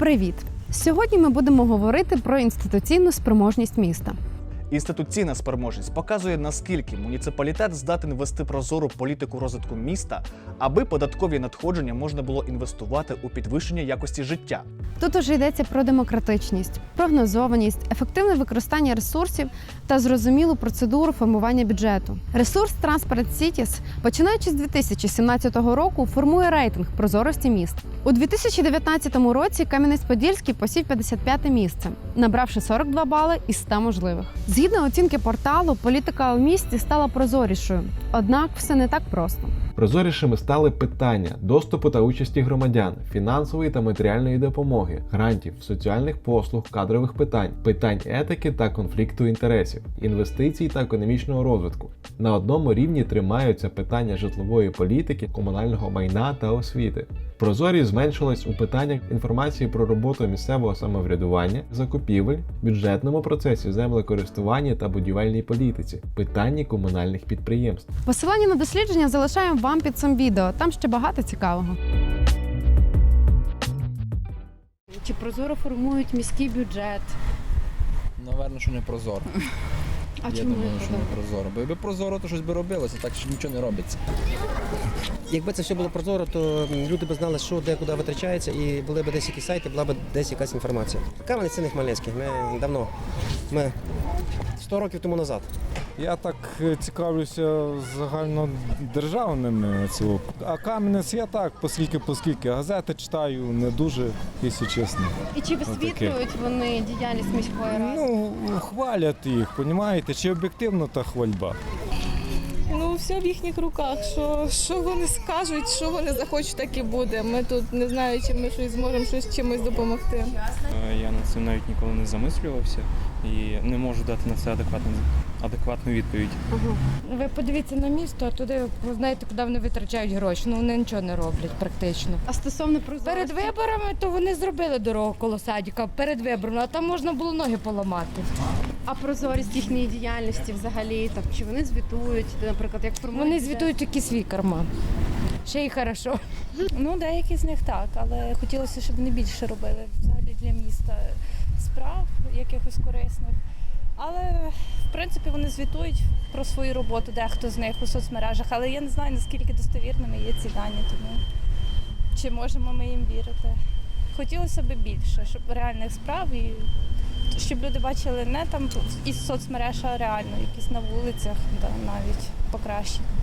Привіт! Сьогодні ми будемо говорити про інституційну спроможність міста. Інституційна спроможність показує, наскільки муніципалітет здатен вести прозору політику розвитку міста, аби податкові надходження можна було інвестувати у підвищення якості життя. Тут уже йдеться про демократичність, прогнозованість, ефективне використання ресурсів та зрозумілу процедуру формування бюджету. Ресурс Transparent Cities, починаючи з 2017 року, формує рейтинг прозорості міст. У 2019 році Кам'янець-Подільський посів 55 місце, набравши 42 бали із 100 можливих. Згідно оцінки порталу, політика у місті стала прозорішою. Однак все не так просто. Прозорішими стали питання доступу та участі громадян, фінансової та матеріальної допомоги, грантів, соціальних послуг, кадрових питань, питань етики та конфлікту інтересів, інвестицій та економічного розвитку. На одному рівні тримаються питання житлової політики, комунального майна та освіти. Прозорість зменшилась у питаннях інформації про роботу місцевого самоврядування, закупівель, бюджетному процесі, землекористуванні та будівельній політиці, питанні комунальних підприємств. Посилання на дослідження залишаємо вам під цим відео. Там ще багато цікавого. Чи прозоро формують міський бюджет? Наверно, що не прозоро. А Я чому думаю, не що не прозоро? прозоро. Бо якби прозоро, то щось би робилося, так що нічого не робиться. Якби це все було прозоро, то люди б знали, що де куди витрачається, і були б десь якісь сайти, була б десь якась інформація. Кам'янець це не Хмельницький. Ми давно. Ми 100 років тому назад. Я так е, цікавлюся загальнодержавними цього. А Кам'янець я так, оскільки, оскільки газети читаю, не дуже, якщо чесно. І чи висвітлюють вони діяльність міської Ну, хвалять їх, понімаєте? Чи об'єктивно та хвальба? Все в їхніх руках. Що, що вони скажуть, що вони захочуть, так і буде. Ми тут не знаю, чи ми щось зможемо щось чимось допомогти. Е, Я над цим навіть ніколи не замислювався і не можу дати на це адекватну, адекватну відповідь. Ви подивіться на місто, а туди ви знаєте, куди вони витрачають гроші. Ну вони нічого не роблять практично. А стосовно прозорості? Перед виборами то вони зробили дорогу коло садіка, перед виборами, а там можна було ноги поламати. А прозорість їхньої діяльності взагалі, так чи вони звітують, наприклад, як формують Вони звітують тільки свій карман. Ще й хорошо. Ну, деякі з них так, але хотілося, щоб вони більше робили взагалі для міста справ якихось корисних. Але в принципі вони звітують про свою роботу, дехто з них у соцмережах, але я не знаю наскільки достовірними є ці дані, тому чи можемо ми їм вірити. Хотілося б більше, щоб реальних справ і щоб люди бачили не там із соцмереж, а реально якісь на вулицях, да, навіть покращення.